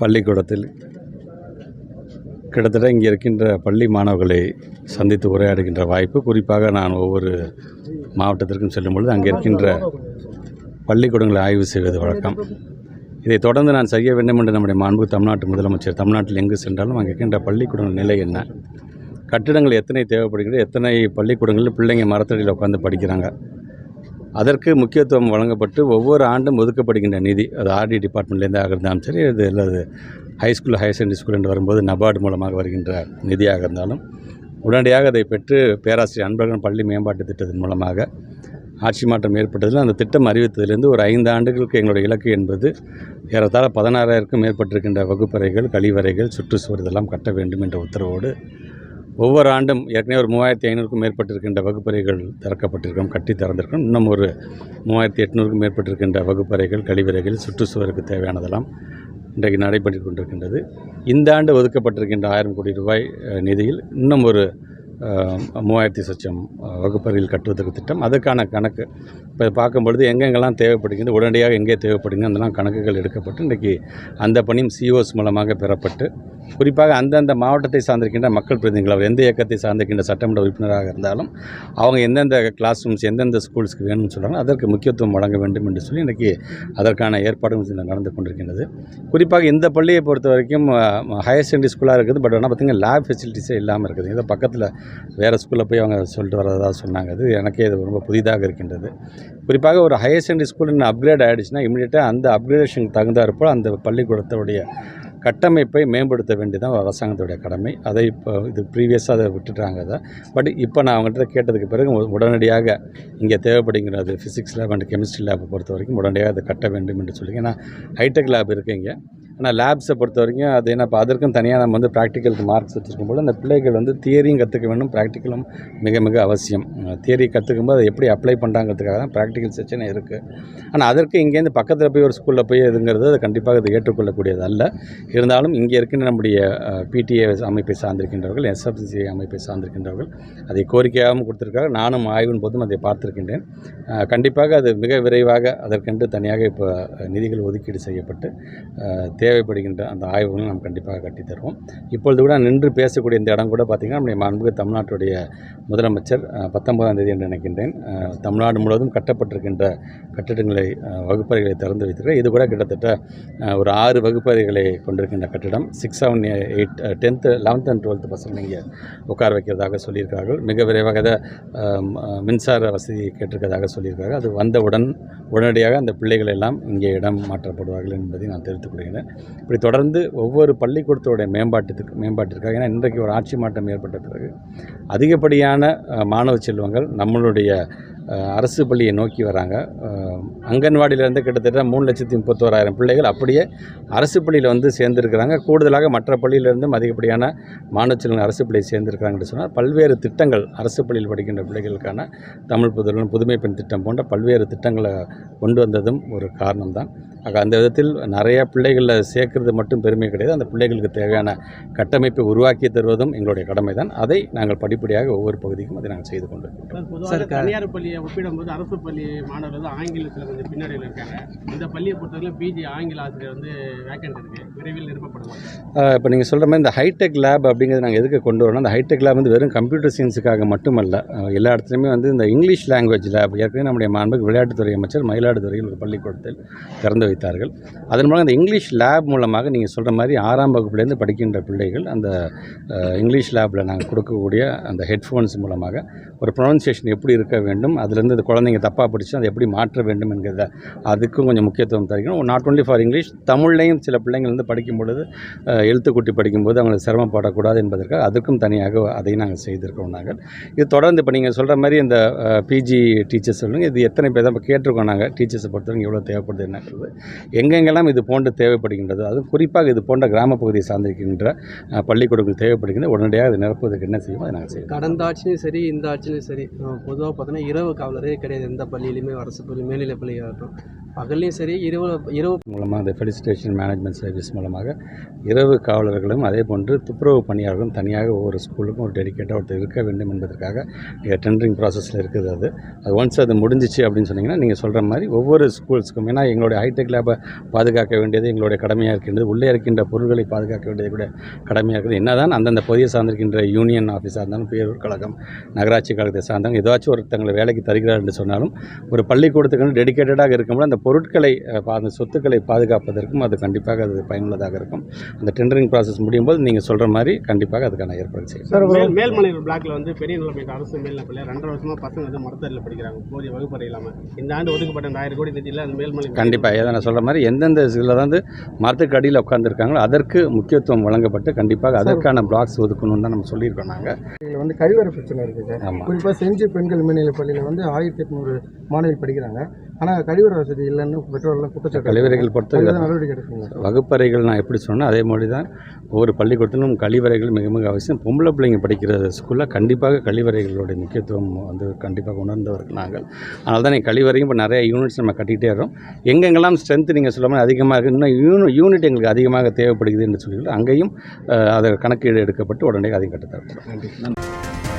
பள்ளிக்கூடத்தில் கிட்டத்தட்ட இங்கே இருக்கின்ற பள்ளி மாணவர்களை சந்தித்து உரையாடுகின்ற வாய்ப்பு குறிப்பாக நான் ஒவ்வொரு மாவட்டத்திற்கும் செல்லும் பொழுது அங்கே இருக்கின்ற பள்ளிக்கூடங்களை ஆய்வு செய்வது வழக்கம். இதை தொடர்ந்து நான் செய்ய வேண்டும் என்று நம்முடைய மாண்பு தமிழ்நாட்டு முதலமைச்சர் தமிழ்நாட்டில் எங்கு சென்றாலும் அங்கே இருக்கின்ற பள்ளிக்கூடங்கள் நிலை என்ன? கட்டிடங்கள் எத்தனை தேவைப்படுகிறது எத்தனை பள்ளிக்கூடங்களில் பிள்ளைங்க மரத்தடியில் உட்காந்து படிக்கிறாங்க? அதற்கு முக்கியத்துவம் வழங்கப்பட்டு ஒவ்வொரு ஆண்டும் ஒதுக்கப்படுகின்ற நிதி அது ஆர்டி டிபார்ட்மெண்ட்லேருந்து இருந்தாலும் சரி அது அல்லது ஹைஸ்கூல் ஹையர் செகண்டரி ஸ்கூல் என்று வரும்போது நபார்டு மூலமாக வருகின்ற நிதியாக இருந்தாலும் உடனடியாக அதை பெற்று பேராசிரியர் அன்பழகன் பள்ளி மேம்பாட்டு திட்டத்தின் மூலமாக ஆட்சி மாற்றம் ஏற்பட்டதில் அந்த திட்டம் அறிவித்ததிலிருந்து ஒரு ஐந்து ஆண்டுகளுக்கு எங்களுடைய இலக்கு என்பது ஏறத்தாழ பதினாறாயிரக்கும் மேற்பட்டிருக்கின்ற வகுப்பறைகள் கழிவறைகள் சுற்றுச்சுவர் இதெல்லாம் கட்ட வேண்டும் என்ற உத்தரவோடு ஒவ்வொரு ஆண்டும் ஏற்கனவே ஒரு மூவாயிரத்தி ஐநூறுக்கும் மேற்பட்டிருக்கின்ற வகுப்பறைகள் திறக்கப்பட்டிருக்கோம் கட்டி திறந்திருக்கோம். இன்னும் ஒரு மூவாயிரத்தி எட்நூறுக்கும் மேற்பட்டிருக்கின்ற வகுப்பறைகள் கழிவறைகள் சுற்றுச்சுவருக்கு தேவையானதெல்லாம் இன்றைக்கு நடைபெற்று கொண்டிருக்கின்றது. இந்த ஆண்டு ஒதுக்கப்பட்டிருக்கின்ற ஆயிரம் கோடி ரூபாய் நிதியில் இன்னும் ஒரு மூவாயிரத்தி சச்சம் வகுப்பறையில் கட்டுவதற்கு திட்டம். அதுக்கான கணக்கு இப்போ பார்க்கும் பொழுது எங்கெங்கெல்லாம் தேவைப்படுகிறது உடனடியாக எங்கே தேவைப்படுங்க அதெல்லாம் கணக்குகள் எடுக்கப்பட்டு இன்றைக்கி அந்த பணியும் சிஓஸ் மூலமாக பெறப்பட்டு குறிப்பாக அந்தந்த மாவட்டத்தை சார்ந்திருக்கின்ற மக்கள் பிரதிநிதிகள் அவர் எந்த இயக்கத்தை சார்ந்திருக்கின்ற சட்டமன்ற உறுப்பினராக இருந்தாலும் அவங்க எந்தெந்த கிளாஸ் ரூம்ஸ் எந்தெந்த ஸ்கூல்ஸ்க்கு வேணும்னு சொல்கிறாங்க அதற்கு முக்கியத்துவம் வழங்க வேண்டும் என்று சொல்லி இன்றைக்கி அதற்கான ஏற்பாடும் நடந்து கொண்டிருக்கின்றது. குறிப்பாக இந்த பள்ளியை பொறுத்த வரைக்கும் ஹையர் செகண்டரி ஸ்கூலாக இருக்குது பட் ஆனால் பார்த்திங்கன்னா லேப் ஃபெசிலிட்டிஸே இல்லாமல் இருக்குது. இதை பக்கத்தில் வேறு ஸ்கூலில் போய் அவங்க சொல்லிட்டு வரதாக சொன்னாங்க. அது எனக்கே இது ரொம்ப புதிதாக இருக்கின்றது. குறிப்பாக ஒரு ஹையர் செகண்டரி ஸ்கூல் இன்னும் அப்கிரேட் ஆகிடுச்சுன்னா இமீடியட்டாக அந்த அப்கிரேடேஷனுக்கு தகுந்தாற்போல் அந்த பள்ளிக்கூடத்துடைய கட்டமைப்பை மேம்படுத்த வேண்டியதான் அரசாங்கத்துடைய கடமை. அதை இப்போ இது ப்ரீவியஸாக அதை விட்டுட்டாங்க அதை. பட் இப்போ நான் அவங்ககிட்ட கேட்டதுக்கு பிறகு உடனடியாக இங்கே தேவைப்படுகிறது physics lab and chemistry lab பொறுத்த வரைக்கும் உடனடியாக அதை கட்ட வேண்டும் என்று சொல்லி ஏன்னா ஹைடெக் லேப் இருக்குது இங்கே. ஆனால் லேப்ஸை பொறுத்த வரைக்கும் அது என்ன இப்போ அதற்கும் தனியாக நம்ம வந்து ப்ராக்டிக்கலுக்கு மார்க்ஸ் வச்சுருக்கும் போது அந்த பிள்ளைகள் வந்து தியரியும் கற்றுக்க வேண்டும். ப்ராக்டிக்கலும் மிக மிக அவசியம். தியரி கற்றுக்கும் போது அதை எப்படி அப்ளை பண்ணுறாங்கிறதுக்காக தான் ப்ராக்டிக்கல் செக்ஷன் இருக்குது ஆனால் அதற்கு இங்கேருந்து பக்கத்தில் போய் ஒரு ஸ்கூலில் போய் இதுங்கிறது அது கண்டிப்பாக அது ஏற்றுக்கொள்ளக்கூடியது அல்ல. இருந்தாலும் இங்கே இருக்கின்ற நம்முடைய பிடிஏ அமைப்பை சார்ந்திருக்கின்றவர்கள் எஸ்எஃப்சிசி அமைப்பை சார்ந்திருக்கின்றவர்கள் அதை கோரிக்கையாகவும் கொடுத்துருக்காங்க நானும் ஆய்வின் போதும் அதை பார்த்துருக்கின்றேன். கண்டிப்பாக அது மிக விரைவாக அதற்கென்று தனியாக இப்போ நிதிகள் ஒதுக்கீடு செய்யப்பட்டு தே தேவைப்படுகின்ற அந்த ஆய்வுகளும் நாம் கண்டிப்பாக கட்டித் தருவோம். இப்பொழுது கூட நின்று பேசக்கூடிய இந்த இடம் கூட பார்த்திங்கன்னா நம்முடைய மாண்புமிகு தமிழ்நாட்டுடைய முதலமைச்சர் பத்தொன்பதாம் தேதி என்று நினைக்கின்றேன். தமிழ்நாடு முழுவதும் கட்டப்பட்டிருக்கின்ற கட்டிடங்களை வகுப்பறைகளை திறந்து வைத்திருக்கிறார். இது கூட கிட்டத்தட்ட ஒரு ஆறு வகுப்பறைகளை கொண்டிருக்கின்ற கட்டிடம். Six seven eight tenth eleventh and twelfth பசங்க இங்கே உட்கார வைக்கிறதாக சொல்லியிருக்கார்கள் மிக விரைவாக மின்சார வசதி கேட்டிருக்கிறதாக சொல்லியிருக்கிறார்கள். அது வந்தவுடன் உடனடியாக அந்த பிள்ளைகள் எல்லாம் இங்கே இடம் மாற்றப்படுவார்கள் என்பதை நான் தெரிவித்துக் கொள்கிறேன். இப்படி தொடர்ந்து ஒவ்வொரு பள்ளிக்கூடத்தோடைய மேம்பாட்டுக்கு மேம்பாட்டிற்காக ஏன்னா இன்றைக்கு ஒரு ஆட்சி மாற்றம் ஏற்பட்ட பிறகு அதிகப்படியான மாணவ செல்வங்கள் நம்மளுடைய அரசு பள்ளியை நோக்கி வராங்க. அங்கன்வாடியிலேருந்து கிட்டத்தட்ட மூணு லட்சத்தி முப்பத்தோராயிரம் பிள்ளைகள் அப்படியே அரசு பள்ளியில் வந்து சேர்ந்துருக்கிறாங்க. கூடுதலாக மற்ற பள்ளியிலிருந்தும் அதிகப்படியான மாணவ செல்வங்கள் அரசு பள்ளியை சேர்ந்திருக்கிறாங்கன்னு சொன்னால் பல்வேறு திட்டங்கள் அரசு பள்ளியில் படிக்கின்ற பிள்ளைகளுக்கான தமிழ் புதல்வன் புதுமை பெண் திட்டம் போன்ற பல்வேறு திட்டங்களை கொண்டு வந்ததும் ஒரு காரணம்தான். ஆக அந்த விதத்தில் நிறைய பிள்ளைகளை சேர்க்கறது மட்டும் பெருமை கிடையாது. அந்த பிள்ளைகளுக்கு தேவையான கட்டமைப்பை உருவாக்கி தருவதும் எங்களுடைய கடமை தான் அதை நாங்கள் படிப்படியாக ஒவ்வொரு பகுதிக்கும் அதை நாங்கள் செய்து கொண்டிருக்கிறோம். சார், தனியார் பள்ளியை ஒப்பிடும்போது அரசு பள்ளி மாணவர்கள் வந்து ஆங்கிலத்தில் கொஞ்சம் பின்னாடியில் இருக்காங்க. இந்த பள்ளியை பொறுத்தவரைக்கும் பிஜி ஆங்கில ஆசிரியர் வந்து வேக்கண்ட் இருக்கு. விரைவில் நிரப்பப்படுவாங்க. இப்போ நீங்கள் சொல்கிற மாதிரி இந்த ஹைடெக் லேப் அப்படிங்கிறது நாங்கள் எதுக்கு கொண்டு வரோம் அந்த ஹைடெக் லேப் வந்து வெறும் கம்ப்யூட்டர் சயின்ஸுக்காக மட்டுமல்ல. எல்லா இடத்துலையுமே வந்து இந்த இங்கிலீஷ் லாங்குவேஜ் லேப் ஏற்கனவே நம்முடைய மாண்புக்கு விளையாட்டுத்துறை அமைச்சர் மயிலாடுதுறையில் ஒரு பள்ளிக்கூடத்தில் திறந்து வைத்தார்கள். அதன் மூலம் அந்த இங்கிலீஷ் லேப் மூலமாக நீங்கள் சொல்கிற மாதிரி ஆறாம் வகுப்புலேருந்து படிக்கின்ற பிள்ளைகள் அந்த இங்கிலீஷ் லேபில் நாங்கள் கொடுக்கக்கூடிய அந்த ஹெட்ஃபோன்ஸ் மூலமாக ஒரு ப்ரொனன்சியேஷன் எப்படி இருக்க வேண்டும் அதுலேருந்து இந்த குழந்தைங்க தப்பாக படிச்சு அதை எப்படி மாற்ற வேண்டும் என்கிறத அதுக்கும் கொஞ்சம் முக்கியத்துவம் தருகிறோம். நாட் ஒன்லி ஃபார் இங்கிலீஷ் தமிழ்லையும் சில பிள்ளைங்கள் வந்து படிக்கும் பொழுது எழுத்துக்குட்டி படிக்கும்போது அவங்களுக்கு சிரமப்படக்கூடாது என்பதற்காக அதுக்கும் தனியாக அதை நாங்கள் செய்திருக்கோம் நாங்கள். இது தொடர்ந்து இப்போ நீங்கள் சொல்கிற மாதிரி இந்த பிஜி டீச்சர்ஸ் சொல்லுங்க இது எத்தனை பேர் தான் கேட்டிருக்கோம் நாங்கள் டீச்சர்ஸை பொறுத்தவரைக்கும் எவ்வளோ தேவைப்படுது என்னங்கிறது. எங்கெங்கெல்லாம் இது போன்று தேவைப்படுகின்றது அதுவும் குறிப்பாக இது போன்ற கிராம பகுதியை சார்ந்திருக்கின்ற பள்ளிக்கூடங்கள் தேவைப்படுகின்ற உடனடியாக அதை நிரப்புவதற்கு என்ன செய்யும் அதை நாங்கள் செய்வோம். கடந்த ஆட்சியும் சரி இந்த ஆட்சியும் சரி பொதுவாக பார்த்தோன்னா இரவு காவலரே கிடையாது எந்த பள்ளியிலையுமே அரசு பள்ளி மேல்நிலை பள்ளியாகட்டும் பகல்லையும் சரி இரவு இரவு மூலமாக அந்த ஃபெலிசிட்டேஷன் மேனேஜ்மெண்ட் சர்வீஸ் மூலமாக இரவு காவலர்களும் அதே போன்று துப்புரவு பணியாளர்களும் தனியாக ஒவ்வொரு ஸ்கூலுக்கும் ஒரு டெடிக்கேட்டாக ஒருத்தர் இருக்க வேண்டும் என்பதற்காக டெண்டரிங் ப்ராசஸில் இருக்குது அது. அது ஒன்ஸ் அது முடிஞ்சிச்சு அப்படின்னு சொன்னீங்கன்னா நீங்கள் சொல்கிற மாதிரி ஒவ்வொரு ஸ்கூல்ஸுக்கும் ஏன்னா எங்களுடைய ஹைடெக் லேபை பாதுகாக்க வேண்டியது எங்களுடைய கடமையாக இருக்கின்றது. உள்ளே இருக்கின்ற பொருட்களை பாதுகாக்க வேண்டியது கூட கடமையாக இருக்குது. என்னதான் அந்தந்த பகுதியை சார்ந்திருக்கின்ற யூனியன் ஆஃபீஸாக இருந்தாலும் பேரூர் கழகம் நகராட்சி கழகத்தை சார்ந்தவங்க ஏதாச்சும் ஒருத்தங்களை வேலைக்கு தருகிறார் என்று சொன்னாலும் ஒரு பள்ளிக்கூடத்துக்கு டெடிக்கேட்டடாக இருக்கும்போது அந்த பொருட்களை அந்த சொத்துக்களை பாதுகாப்பதற்கும் அது கண்டிப்பாக அது பயனுள்ளதாக இருக்கும். அந்த டெண்டரிங் ப்ராசஸ் முடியும் போது நீங்கள் சொல்கிற மாதிரி கண்டிப்பாக அதுக்கான ஏற்பாடு செய்யும் மேல் மேல்மலையூர் பிளாக்ல வந்து பெரிய நிலைமையிட்ட அரசு மேல்நிலை பள்ளி ரெண்டரை வருஷமா பசங்க வந்து மருத்துவத்தில் படிக்கிறாங்க. போதிய வகுப்பறை இல்லாமல் இந்த ஆண்டு ஒதுக்கப்பட்ட ஆயிரம் கோடி நிதியில் அந்த மேல்மலை கண்டிப்பாக ஏதா நான் சொல்கிற மாதிரி எந்தெந்த இதில் வந்து மரத்துக்கு அடியில் உட்காந்துருக்காங்களோ அதற்கு முக்கியத்துவம் வழங்கப்பட்டு கண்டிப்பாக அதற்கான பிளாக்ஸ் ஒதுக்கணும்னு தான் நம்ம சொல்லியிருக்கோம் நாங்கள் இதில் வந்து கழிவறை பிரச்சனை இருக்குது குறிப்பாக செஞ்சி பெண்கள் மேல்நிலைப் பள்ளியில் வந்து ஆயிரத்தி எட்நூறு மாணவிகள் படிக்கிறாங்க. ஆனால் கழிவறை வசதி இல்லைன்னு பெற்றோர்லாம் குற்றச்சாட்டு கழிவறைகள் பொறுத்த நடவடிக்கை எடுக்கணும் வகுப்பறைகள் நான் எப்படி சொன்னேன் அதே மாதிரி தான் ஒவ்வொரு பள்ளிக்கூடத்திலும் கழிவறைகள் மிக மிக அவசியம். பொம்பளை பிள்ளைங்க படிக்கிற ஸ்கூலில் கண்டிப்பாக கழிவறைகளுடைய முக்கியத்துவம் வந்து கண்டிப்பாக உணர்ந்தவர்கள் நாங்கள். அதனால தான் கழிவறையும் இப்போ நிறைய யூனிட்ஸ் நம்ம கட்டிகிட்டே இருக்கோம் எங்கெங்கெல்லாம் ஸ்ட்ரென்த் நீங்கள் சொல்ல மாதிரி அதிகமாக இன்னும் யூனி யூனிட் எங்களுக்கு அதிகமாக தேவைப்படுகிறது என்று சொல்லி அங்கேயும் அதை கணக்கீடு எடுக்கப்பட்டு உடனே அதிகம் கட்டத்தரப்படும். நன்றி.